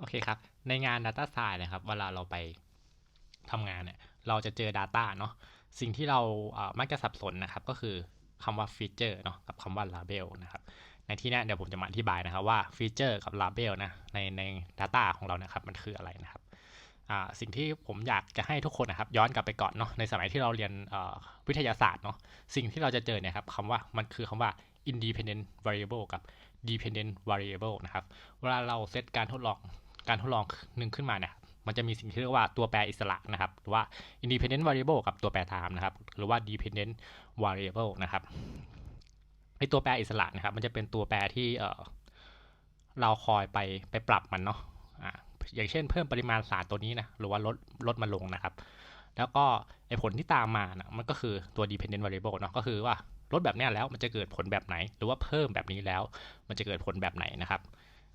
โอเคครับ ในงาน Data Science นะครับ เวลาเราไปทำงานเนี่ย เราจะเจอ Data เนาะ สิ่งที่เราเมักจะสับสนนะครับ ก็คือคำว่า Feature เนาะ กับคำว่า Label นะครับ ในที่นี้เดี๋ยวผมจะมาอธิบายนะครับว่า Feature กับ Label นะ ในใน Data ของเรานะครับ มันคืออะไรนะครับ สิ่งที่ผมอยากจะให้ทุกคนนะครับ ย้อนกลับไปก่อนเนาะ ในสมัยที่เราเรียนวิทยาศาสตร์เนาะ สิ่งที่เราจะเจอเนี่ยครับคำว่า มันคือคำว่า independent variable กับ dependent variable นะครับ เวลาเราเซตการทดลอง การทดลองหนึ่งขึ้นมาเนี่ยมันจะมีสิ่งที่เรียกว่าตัวแปรอิสระนะครับหรือว่า independent variable กับตัวแปร time นะครับ หรือว่า dependent variable นะครับไอตัวแปรอิสระนะครับ มันจะเป็นตัวแปรที่เเราคอยไปไปปรับมันเนาะอ่าอย่างเช่นเพิ่มปริมาณสารตัวนี้นะหรือว่าลดลดมันลงนะครับ แล้วก็ไอผลที่ตามมานะมันก็คือตัว dependent variable เนาะก็คือว่าลดแบบนี้แล้วมันจะเกิดผลแบบไหน หรือว่าเพิ่มแบบนี้แล้ว มันจะเกิดผลแบบไหนนะครับ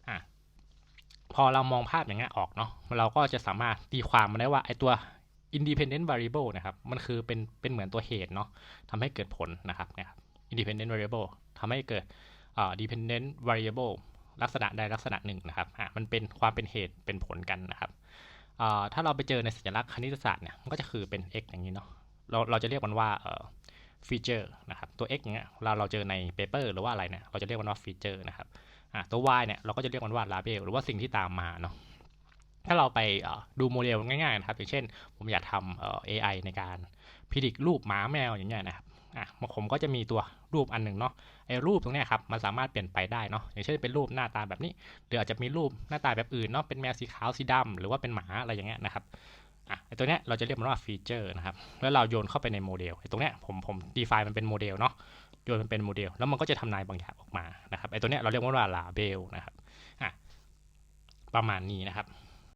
อะ พอเรามองภาพอย่างเงี้ยออกเนาะเราก็จะสามารถตีความมาได้ว่าไอตัว independent variable นะครับมันคือเป็นเป็นเหมือนตัวเหตุเนาะทำให้เกิดผลนะครับเนี่ยครับ independent variable ทำให้เกิดอ่า dependent variable ลักษณะใดลักษณะหนึ่งนะครับอะมันเป็นความเป็นเหตุเป็นผลกันนะครับอ่ถ้าเราไปเจอในสัญลักษณ์คณิตศาสตร์เนี่ยมันก็จะคือเป็น x อย่างนี้เนาะเราเราจะเรียกมันว่าเอ่อ feature นะครับตัว x อย่างเงี้ยเราเราเจอใน paper หรือว่าอะไรเนี่ยเราจะเรียกมันว่า feature นะครับ อะตัว y เนี่ยเราก็จะเรียกมันว่า label หรือว่าสิ่งที่ตามมาเนาะถ้าเราไปดูโมเดลง่ายๆนะครับอย่างเช่น ผมอยากทำ AI ในการพิจิตรรูปหมาแมวอย่างเงี้ยนะครับอะผมก็จะมีตัวรูปอันหนึ่งเนาะไอ้รูปตรงเนี้ยครับมันสามารถเปลี่ยนไปได้เนาะอย่างเช่นเป็นรูปหน้าตาแบบนี้ หรืออาจจะมีรูปหน้าตาแบบอื่นเนาะเป็นแมวสีขาวสีดำหรือว่าเป็นหมาอะไรอย่างเงี้ยนะครับอะไอ้ตัวเนี้ยเราจะเรียกมันว่าฟีเจอร์นะครับแล้วเราโยนเข้าไปในโมเดลไอ้ตรงเนี้ยผมผม define มันเป็นโมเดลเนาะ โยนมันเป็นโมเดล แล้วมันก็จะทำนายบางอย่างออกมานะครับไอ้ตัวเนี้ยเราเรียกว่า label นะครับอะประมาณนี้นะครับ